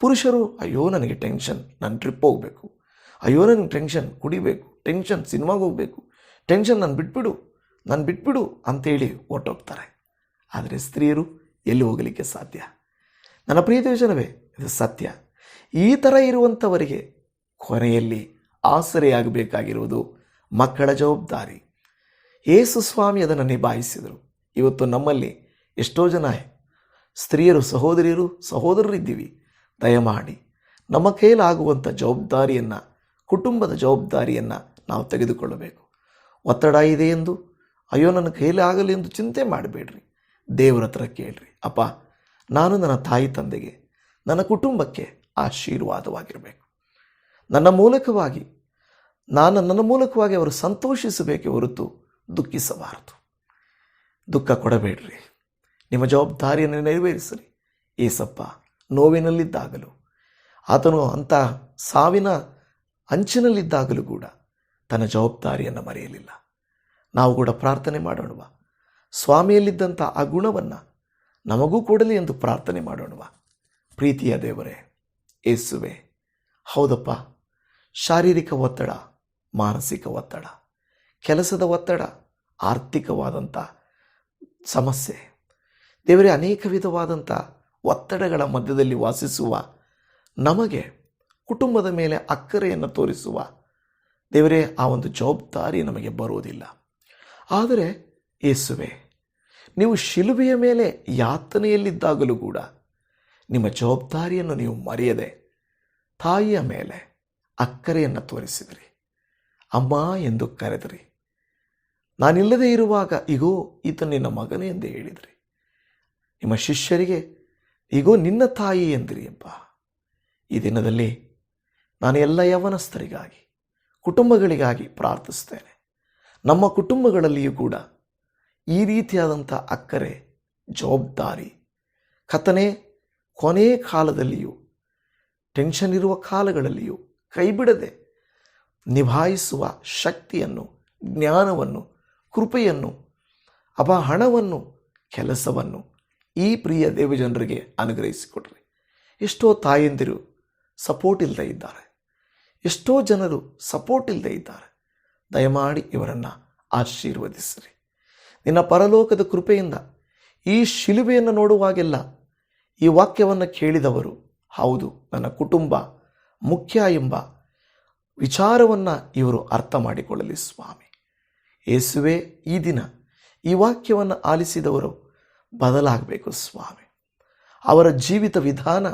ಪುರುಷರು, ಅಯ್ಯೋ ನನಗೆ ಟೆನ್ಷನ್, ನಾನು ಟ್ರಿಪ್ ಹೋಗಬೇಕು. ಅಯ್ಯೋ ನನಗೆ ಟೆನ್ಷನ್, ಕುಡಿಬೇಕು, ಟೆನ್ಷನ್, ಸಿನಿಮಾಗೆ ಹೋಗಬೇಕು. ಟೆನ್ಷನ್ ನಾನು ಬಿಟ್ಬಿಡು ನಾನು ಬಿಟ್ಬಿಡು ಅಂತೇಳಿ ಹೊರಟೋಗ್ತಾರೆ. ಆದರೆ ಸ್ತ್ರೀಯರು ಎಲ್ಲಿ ಹೋಗಲಿಕ್ಕೆ ಸಾಧ್ಯ? ನನ್ನ ಪ್ರಿಯ ಯೋಜನವೇ ಇದು ಸತ್ಯ. ಈ ಥರ ಇರುವಂಥವರಿಗೆ ಕೊನೆಯಲ್ಲಿ ಆಸರೆಯಾಗಬೇಕಾಗಿರುವುದು ಮಕ್ಕಳ ಜವಾಬ್ದಾರಿ. ಯೇಸು ಸ್ವಾಮಿ ಅದನ್ನು ನಿಭಾಯಿಸಿದರು. ಇವತ್ತು ನಮ್ಮಲ್ಲಿ ಎಷ್ಟೋ ಜನ ಸ್ತ್ರೀಯರು, ಸಹೋದರಿಯರು, ಸಹೋದರರಿದ್ದೀವಿ. ದಯಮಾಡಿ ನಮ್ಮ ಕೈಲಾಗುವಂಥ ಜವಾಬ್ದಾರಿಯನ್ನು, ಕುಟುಂಬದ ಜವಾಬ್ದಾರಿಯನ್ನು ನಾವು ತೆಗೆದುಕೊಳ್ಳಬೇಕು. ಒತ್ತಡ ಇದೆ ಎಂದು? ಅಯ್ಯೋ, ನನ್ನ ಕೈಲಿ ಆಗಲಿ ಎಂದು ಚಿಂತೆ ಮಾಡಬೇಡ್ರಿ. ದೇವರ ಹತ್ರ ಕೇಳ್ರಿ. ಅಪ್ಪ, ನಾನು ನನ್ನ ತಾಯಿ ತಂದೆಗೆ, ನನ್ನ ಕುಟುಂಬಕ್ಕೆ ಆಶೀರ್ವಾದವಾಗಿರಬೇಕು. ನನ್ನ ಮೂಲಕವಾಗಿ, ನಾನು ನನ್ನ ಮೂಲಕವಾಗಿ ಅವರು ಸಂತೋಷಿಸಬೇಕೆ ಹೊರತು ದುಃಖಿಸಬಾರದು. ದುಃಖ ಕೊಡಬೇಡ್ರಿ. ನಿಮ್ಮ ಜವಾಬ್ದಾರಿಯನ್ನು ನೆರವೇರಿಸಲಿ. ಏಸಪ್ಪ, ನೋವಿನಲ್ಲಿದ್ದಾಗಲೂ, ಆತನು ಅಂಥ ಸಾವಿನ ಅಂಚಿನಲ್ಲಿದ್ದಾಗಲೂ ಕೂಡ ತನ್ನ ಜವಾಬ್ದಾರಿಯನ್ನು ಮರೆಯಲಿಲ್ಲ. ನಾವು ಕೂಡ ಪ್ರಾರ್ಥನೆ ಮಾಡೋಣವ. ಸ್ವಾಮಿಯಲ್ಲಿದ್ದಂಥ ಆ ಗುಣವನ್ನು ನಮಗೂ ಕೊಡಲಿ ಎಂದು ಪ್ರಾರ್ಥನೆ ಮಾಡೋಣವ. ಪ್ರೀತಿಯ ದೇವರೇ, ಏಸುವೆ, ಹೌದಪ್ಪ. ಶಾರೀರಿಕ ಒತ್ತಡ, ಮಾನಸಿಕ ಒತ್ತಡ, ಕೆಲಸದ ಒತ್ತಡ, ಆರ್ಥಿಕವಾದಂಥ ಸಮಸ್ಯೆ. ದೇವರೇ, ಅನೇಕ ವಿಧವಾದಂಥ ಒತ್ತಡಗಳ ಮಧ್ಯದಲ್ಲಿ ವಾಸಿಸುವ ನಮಗೆ ಕುಟುಂಬದ ಮೇಲೆ ಅಕ್ಕರೆಯನ್ನು ತೋರಿಸುವ ದೇವರೇ, ಆ ಒಂದು ಜವಾಬ್ದಾರಿ ನಮಗೆ ಬರುವುದಿಲ್ಲ. ಆದರೆ ಯೇಸುವೆ, ನೀವು ಶಿಲುಬೆಯ ಮೇಲೆ ಯಾತನೆಯಲ್ಲಿದ್ದಾಗಲೂ ಕೂಡ ನಿಮ್ಮ ಜವಾಬ್ದಾರಿಯನ್ನು ನೀವು ಮರೆಯದೆ ತಾಯಿಯ ಮೇಲೆ ಅಕ್ಕರೆಯನ್ನು ತೋರಿಸಿದ್ರಿ. ಅಮ್ಮ ಎಂದು ಕರೆದ್ರಿ. ನಾನಿಲ್ಲದೆ ಇರುವಾಗ ಇಗೋ ಈತ ನಿನ್ನ ಮಗನೇ ಎಂದು ಹೇಳಿದ್ರಿ. ನಿಮ್ಮ ಶಿಷ್ಯರಿಗೆ, ಇಗೋ, ನಿನ್ನ ತಾಯಿ ಎಂದಿರಿ ಅಪ್ಪ. ಈ ದಿನದಲ್ಲಿ ನಾನು ಎಲ್ಲ ಯವನಸ್ಥರಿಗಾಗಿ ಕುಟುಂಬಗಳಿಗಾಗಿ ಪ್ರಾರ್ಥಿಸ್ತೇನೆ ನಮ್ಮ ಕುಟುಂಬಗಳಲ್ಲಿಯೂ ಕೂಡ ಈ ರೀತಿಯಾದಂಥ ಅಕ್ಕರೆ, ಜವಾಬ್ದಾರಿ ಕಥನೆ ಕೊನೆಯ ಕಾಲದಲ್ಲಿಯೂ ಟೆನ್ಷನ್ ಇರುವ ಕಾಲಗಳಲ್ಲಿಯೂ ಕೈಬಿಡದೆ ನಿಭಾಯಿಸುವ ಶಕ್ತಿಯನ್ನು, ಜ್ಞಾನವನ್ನು, ಕೃಪೆಯನ್ನು, ಅಬ ಹಣವನ್ನು, ಕೆಲಸವನ್ನು ಈ ಪ್ರಿಯ ದೇವಜನರಿಗೆ ಅನುಗ್ರಹಿಸಿಕೊಡ್ರಿ. ಎಷ್ಟೋ ತಾಯಂದಿರು ಸಪೋರ್ಟ್ ಇಲ್ಲದೆ ಇದ್ದಾರೆ. ಎಷ್ಟೋ ಜನರು ಸಪೋರ್ಟ್ ಇಲ್ಲದೆ ಇದ್ದಾರೆ. ದಯಮಾಡಿ ಇವರನ್ನು ಆಶೀರ್ವದಿಸಿರಿ. ನಿನ್ನ ಪರಲೋಕದ ಕೃಪೆಯಿಂದ ಈ ಶಿಲುಬೆಯನ್ನು ನೋಡುವಾಗೆಲ್ಲ ಈ ವಾಕ್ಯವನ್ನು ಕೇಳಿದವರು ಹೌದು, ನನ್ನ ಕುಟುಂಬ ಮುಖ್ಯ ಎಂಬ ವಿಚಾರವನ್ನು ಇವರು ಅರ್ಥ ಮಾಡಿಕೊಳ್ಳಲಿ ಸ್ವಾಮಿ. ಯೇಸುವೆ, ಈ ದಿನ ಈ ವಾಕ್ಯವನ್ನು ಆಲಿಸಿದವರು ಬದಲಾಗಬೇಕು ಸ್ವಾಮಿ. ಅವರ ಜೀವಿತ ವಿಧಾನ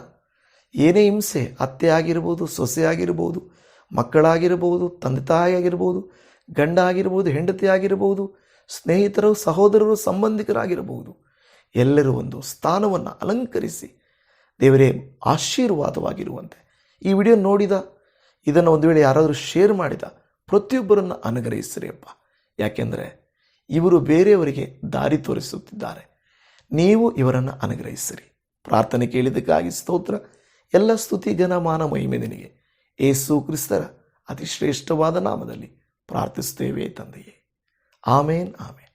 ಏನೇ ಹಿಂಸೆ ಅತ್ತೆ ಆಗಿರ್ಬೋದು, ಸೊಸೆ ಆಗಿರ್ಬೋದು ಮಕ್ಕಳಾಗಿರ್ಬೋದು, ತಂದೆ ತಾಯಿ ಆಗಿರ್ಬೋದು ಗಂಡ ಆಗಿರ್ಬೋದು ಹೆಂಡತಿ ಆಗಿರ್ಬೋದು, ಸ್ನೇಹಿತರು, ಸಹೋದರರು ಸಂಬಂಧಿಕರಾಗಿರಬಹುದು ಎಲ್ಲರೂ ಒಂದು ಸ್ಥಾನವನ್ನು ಅಲಂಕರಿಸಿ ದೇವರೇ ಆಶೀರ್ವಾದವಾಗಿರುವಂತೆ. ಈ ವಿಡಿಯೋ ನೋಡಿದ, ಇದನ್ನು ಒಂದು ವೇಳೆ ಯಾರಾದರೂ ಶೇರ್ ಮಾಡಿದ, ಪ್ರತಿಯೊಬ್ಬರನ್ನು ಅನುಗ್ರಹಿಸಿರಿ ಅಪ್ಪ. ಯಾಕೆಂದರೆ ಇವರು ಬೇರೆಯವರಿಗೆ ದಾರಿ ತೋರಿಸುತ್ತಿದ್ದಾರೆ. ನೀವು ಇವರನ್ನು ಅನುಗ್ರಹಿಸಿರಿ. ಪ್ರಾರ್ಥನೆ ಕೇಳಿದ್ದಕ್ಕಾಗಿ ಸ್ತೋತ್ರ. ಎಲ್ಲ ಸ್ತುತಿ ಘನ ಮಾನ ಮಹಿಮೆ ನಿನಗೆ. ಏಸು ಕ್ರಿಸ್ತರ ಅತಿ ಶ್ರೇಷ್ಠವಾದ ನಾಮದಲ್ಲಿ ಪ್ರಾರ್ಥಿಸ್ತೇವೆ ತಂದೆಯೇ. ಆಮೇನ್ ಆಮೇನ್.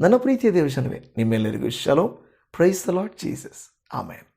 ನನ್ನ ಪ್ರೀತಿಯ ದೇವಶನವೇ ನಿಮ್ಮೆಲ್ಲರಿಗೂ ಶಲೋ praise the lord Jesus amen.